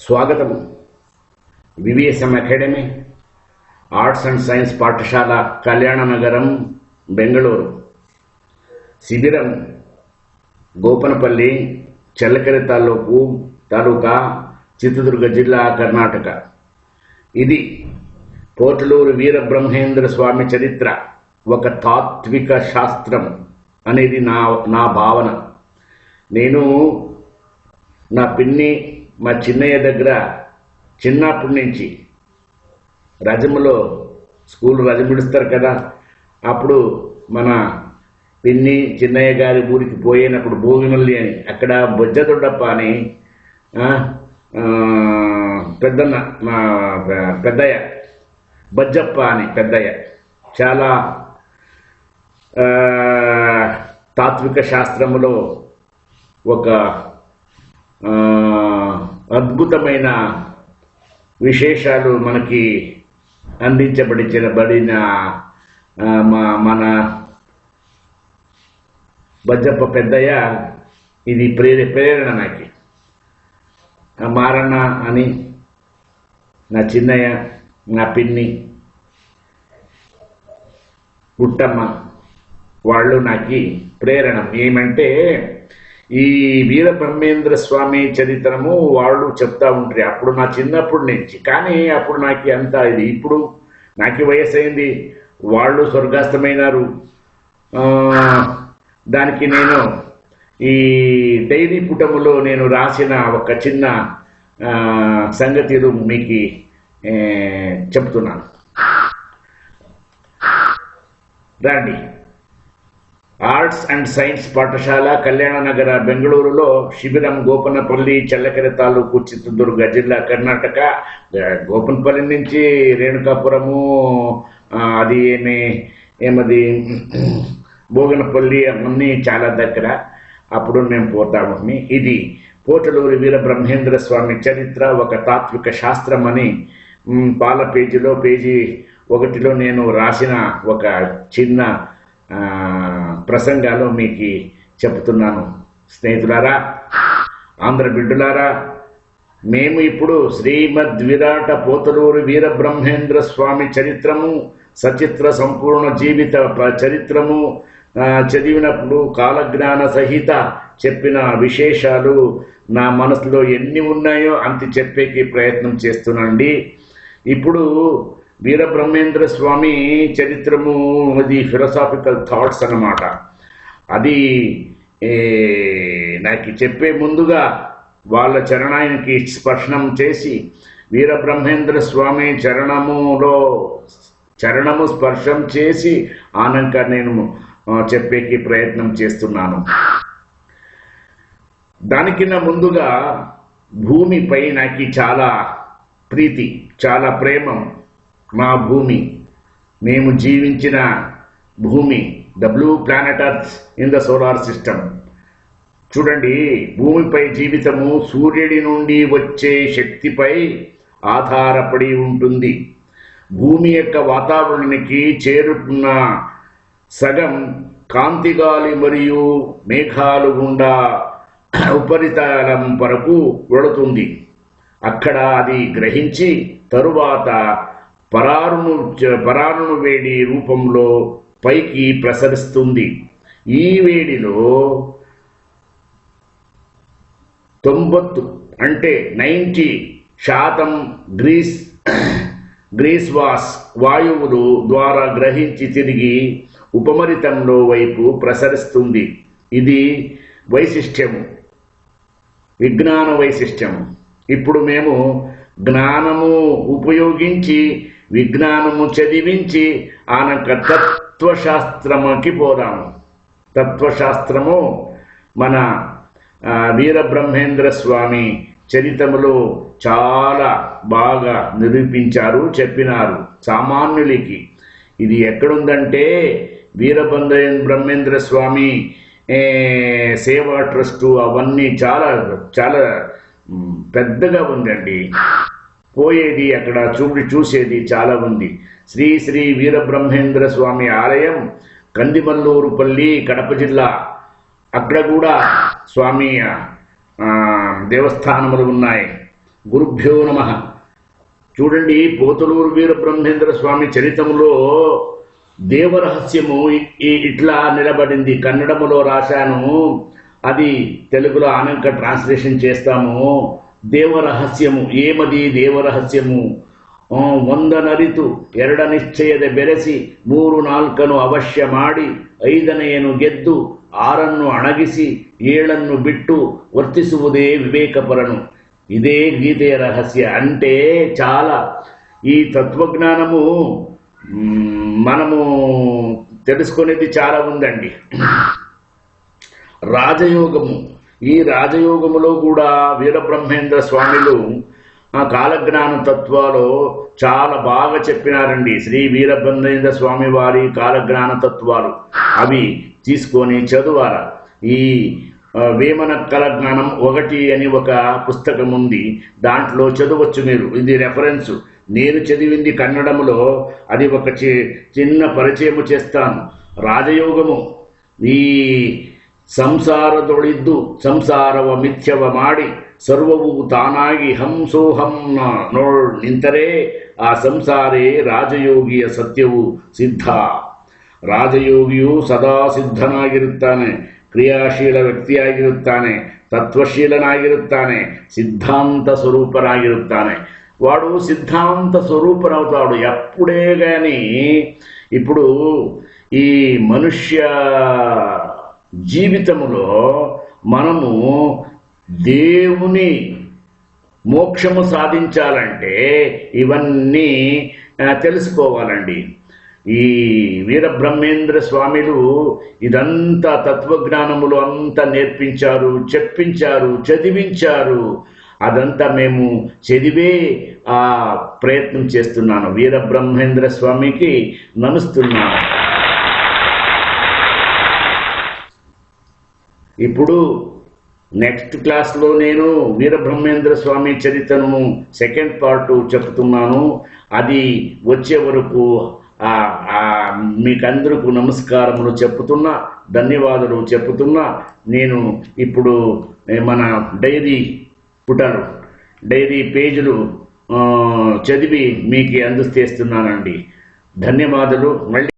స్వాగతం. V V S M academy arts and science పాఠశాల కళ్యాణనగరం బెంగళూరు. శిబిరం గోపనపల్లి చల్లకెర తాలూకు తాలూకా చిత్రదుర్గ జిల్లా కర్ణాటక. ఇది పోటలూరు వీరబ్రహ్మేంద్ర స్వామి చరిత్ర ఒక తాత్విక శాస్త్రం అనేది నా నా భావన. నేను నా పిన్ని మా చిన్నయ్య దగ్గర చిన్నప్పటి నుంచి రజములో స్కూల్ రజమిడుస్తారు కదా అప్పుడు మన పిన్ని చిన్నయ్య గారి ఊరికి పోయినప్పుడు భోగిమల్లి అని అక్కడ బొజ్జదొడ్డప్ప అని పెద్దన్న మా పెద్దయ్య బజ్జప్ప అని పెద్దయ్య చాలా తాత్విక శాస్త్రములో ఒక అద్భుతమైన విశేషాలు మనకి అందించబడిన మా మన బజ్జప్ప పెద్దయ్య ఇది ప్రేర ప్రేరణ నాకు మారన్న అని నా చిన్నయ్య నా పిన్ని గుట్టమ్మ వాళ్ళు నాకు ప్రేరణ. ఏమంటే ఈ వీర బ్రహ్మేంద్ర స్వామి చరిత్రము వాళ్ళు చెప్తా ఉంటారు అప్పుడు నా చిన్నప్పటి నుంచి. కానీ అప్పుడు నాకు అంత ఇది ఇప్పుడు నాకు వయసు అయింది వాళ్ళు స్వర్గాస్తమైనారు దానికి నేను ఈ డైరీ పుటములో నేను రాసిన ఒక చిన్న సంగతిలు మీకు చెప్తున్నాను. రండి. ఆర్ట్స్ అండ్ సైన్స్ పాఠశాల కళ్యాణనగర బెంగళూరులో శిబిరం గోపనపల్లి చల్లకెర తాలూకు చిత్రదుర్గ జిల్లా కర్ణాటక గోపనపల్లి నుంచి రేణుకాపురము అది ఏమి ఏమది భోగనపల్లి అవన్నీ చాలా దగ్గర. అప్పుడు మేము పోతాము. ఇది పోటలూరి వీర బ్రహ్మేంద్ర స్వామి చరిత్ర ఒక తాత్విక శాస్త్రం అని పాల పేజీలో పేజీ ఒకటిలో నేను రాసిన ఒక చిన్న ఆ, ప్రసంగాలు మీకు చెప్తున్నాను. స్నేహితులారా ఆంధ్ర బిడ్డులారా మేము ఇప్పుడు శ్రీమద్ విరాట పోతలూరు వీరబ్రహ్మేంద్ర స్వామి చరిత్రము సచిత్ర సంపూర్ణ జీవిత చరిత్రము చదివినప్పుడు కాలజ్ఞాన సహిత చెప్పిన విశేషాలు నా మనసులో ఎన్ని ఉన్నాయో అంత చెప్పేకి ప్రయత్నం చేస్తున్నాండి. ఇప్పుడు వీరబ్రహ్మేంద్ర స్వామి చరిత్రము అది ఫిలసాఫికల్ థాట్స్ అన్నమాట. అది నాకు చెప్పే ముందుగా వాళ్ళ చరణానికి స్పర్శనం చేసి వీరబ్రహ్మేంద్ర స్వామి చరణములో చరణము స్పర్శం చేసి ఆనంక నేను చెప్పేకి ప్రయత్నం చేస్తున్నాను. దానికిన్న ముందుగా భూమిపై నాకు చాలా ప్రీతి చాలా ప్రేమం. మా భూమి. మేము జీవించిన భూమి. The blue planet earth in the solar system చూడండి భూమిపై జీవితము సూర్యుడి నుండి వచ్చే శక్తిపై ఆధారపడి ఉంటుంది. భూమి యొక్క వాతావరణానికి చేరుకున్న సగం కాంతిగాలి మరియు మేఘాలు గుండా ఉపరితలం వరకు వెళుతుంది. అక్కడ అది గ్రహించి తరువాత పరారును పరారును వేడి రూపంలో పైకి ప్రసరిస్తుంది. ఈ వేడిలో తొంభత్తు అంటే నైంటీ శాతం గ్రీస్ గ్రీస్ వాస్ వాయువులు ద్వారా గ్రహించి తిరిగి ఉపమరితంలో వైపు ప్రసరిస్తుంది. ఇది వైశిష్ట్యము. విజ్ఞాన వైశిష్ట్యము. ఇప్పుడు మేము జ్ఞానము ఉపయోగించి విజ్ఞానము చదివించి ఆనక తత్వశాస్త్రముకి పోదాము. తత్వశాస్త్రము మన వీరబ్రహ్మేంద్ర స్వామి చరితములో చాలా బాగా నిరూపించారు చెప్పినారు సామాన్యులకి. ఇది ఎక్కడుందంటే వీరబంధ బ్రహ్మేంద్ర స్వామి సేవా ట్రస్టు అవన్నీ చాలా చాలా పెద్దగా ఉందండి. పోయేది అక్కడ చూడి చూసేది చాలా ఉంది. శ్రీ శ్రీ వీరబ్రహ్మేంద్ర స్వామి ఆలయం కందిమల్లూరుపల్లి కడప జిల్లా. అక్కడ కూడా స్వామి దేవస్థానములు ఉన్నాయి. గురుభ్యో నమ. చూడండి పోతలూరు వీర బ్రహ్మేంద్ర స్వామి చరితములో దేవరహస్యము ఇట్లా నిలబడింది. కన్నడములో రాశాను. అది తెలుగులో ఆనంక ట్రాన్స్లేషన్ చేస్తాము. దేవరహస్యము ఏమది దేవరహస్యము? వందనరితు ఎరడ నిశ్చయద బెరసి మూరు నాల్కను అవశ్యమాడి ఐదనయను గెద్దు ఆరన్ను అణగిసి ఏళ్ళను బిట్టు వర్తిసువుదే వివేకపరను. ఇదే గీతయ రహస్య. అంటే చాలా ఈ తత్వజ్ఞానము మనము తెలుసుకునేది చాలా ఉందండి. రాజయోగము. ఈ రాజయోగములో కూడా వీరబ్రహ్మేంద్ర స్వామిలు కాలజ్ఞాన తత్వాలు చాలా బాగా చెప్పినారండి. శ్రీ వీరబ్రహ్మేంద్ర స్వామి వారి కాలజ్ఞాన తత్వాలు. అవి తీసుకొని చదువారా ఈ వేమన కలజ్ఞానం ఒకటి అని ఒక పుస్తకం ఉంది. దాంట్లో చదవచ్చు మీరు. ఇది రెఫరెన్స్ నేను చదివింది కన్నడములో. అది ఒక చిన్న పరిచయం చేస్తాను. రాజయోగము. ఈ ಸಂಸಾರದೊಳಿದ್ದು ಸಂಸಾರವ ಮಿಥ್ಯವ ಮಾಡಿ ಸರ್ವವು ತಾನಾಗಿ ಹಂಸೋಹಂ ನೋಡ್ ನಿಂತರೆ ಆ ಸಂಸಾರೇ ರಾಜಯೋಗಿಯ ಸತ್ಯವು ಸಿದ್ಧ ರಾಜಯೋಗಿಯು ಸದಾ ಸಿದ್ಧನಾಗಿರುತ್ತಾನೆ ಕ್ರಿಯಾಶೀಲ ವ್ಯಕ್ತಿಯಾಗಿರುತ್ತಾನೆ ತತ್ವಶೀಲನಾಗಿರುತ್ತಾನೆ సిద్ధాంత స్వరూపనాగిరుతానే వాడు సిద్ధాంత స్వరూపనవుతాడు ఎప్పుడే కానీ ఇప్పుడు ఈ మనుష్య జీవితములో మనము దేవుని మోక్షము సాధించాలంటే ఇవన్నీ తెలుసుకోవాలండి. ఈ వీరబ్రహ్మేంద్ర స్వామిలు ఇదంతా తత్వజ్ఞానములు అంతా నేర్పించారు చెప్పించారు చదివించారు. అదంతా మేము చదివే ఆ ప్రయత్నం చేస్తున్నాను. వీరబ్రహ్మేంద్ర స్వామికి నమస్తున్నాను. ఇప్పుడు నెక్స్ట్ క్లాస్లో నేను వీరబ్రహ్మేంద్ర స్వామి చరిత్రను సెకండ్ పార్ట్ చెప్తున్నాను. అది వచ్చే వరకు మీకందరకు నమస్కారములు చెప్పుతున్నా ధన్యవాదాలు చెప్పుతున్నా నేను ఇప్పుడు మన డైరీ పుటాను డైరీ పేజీలు చదివి మీకు అందజేస్తున్నానండి. ధన్యవాదాలు. మళ్ళీ